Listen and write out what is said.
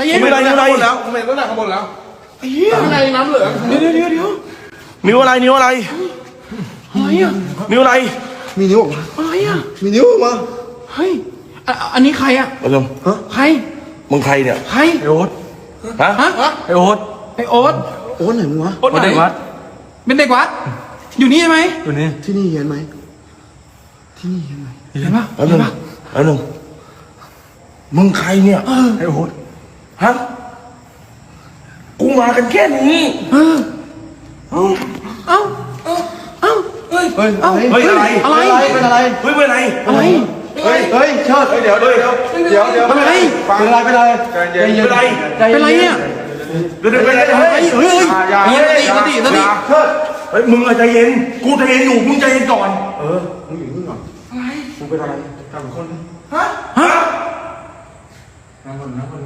ใจเย็นไม่เป็นไรไม่เป็นไร ข้างบนแล้วผมเห็นตั้งแต่ข้างบนแล้วไอ้เหี้ยข้างในน้ำเหลืองเดี๋ยวเดี๋ยวเดี๋ยวเดี๋ยวนิ้วอะไรนิ้วอะไร อะไรอะนิ้วอะไรมีนิ้วออกมาอะไรอะมีนิ้วออกมาเฮ้ยอะอันนี้ใครอะมาเริ่มใครมึงใครเนี่ยใครไอโอ๊ตฮะฮะไอโอ๊ตไอโอ๊ตโอ้ไหนมึงวะ โอ๊ตโอ๊ตไหนเด็กวัดเป็นเด็กวัด อยู่นี่ใช่ไหมอยู่นี่ที่นี่เห็นไหม ที่นี่เห็นไหมเห็นปะแล้วเห็นึนงปะแล้วนึงมึงใครเนี่ยไอโอ๊ต ฮะ กูมากันแค่นี้เออเอ้าเอ้าเอ้าเฮ้ยเอ้าเฮ้ยอะไร อะไร เป็นอะไร เฮ้ยเป็นไร อะไร เฮ้ย เฮ้ย เชิดเดี๋ยวเดี๋ยวเดี๋ยวเดี๋ยวเป็นอะไร เป็นอะไร เป็นอะไรใจเย็นเป็นไร เป็นไรเนี่ยเดี๋ยวเดี๋ยวเป็นไร เฮ้ย เฮ้ยอย่าเฮ้ยอย่าสติสติสติเชิดเฮ้ย มึงอะใจเย็น กูใจเย็นอยู่ มึงใจเย็นก่อน เออ มึงอยู่นี่ก่อนอะไรมึงเป็นอะไรกับคนฮะนั่งคนนั่งคน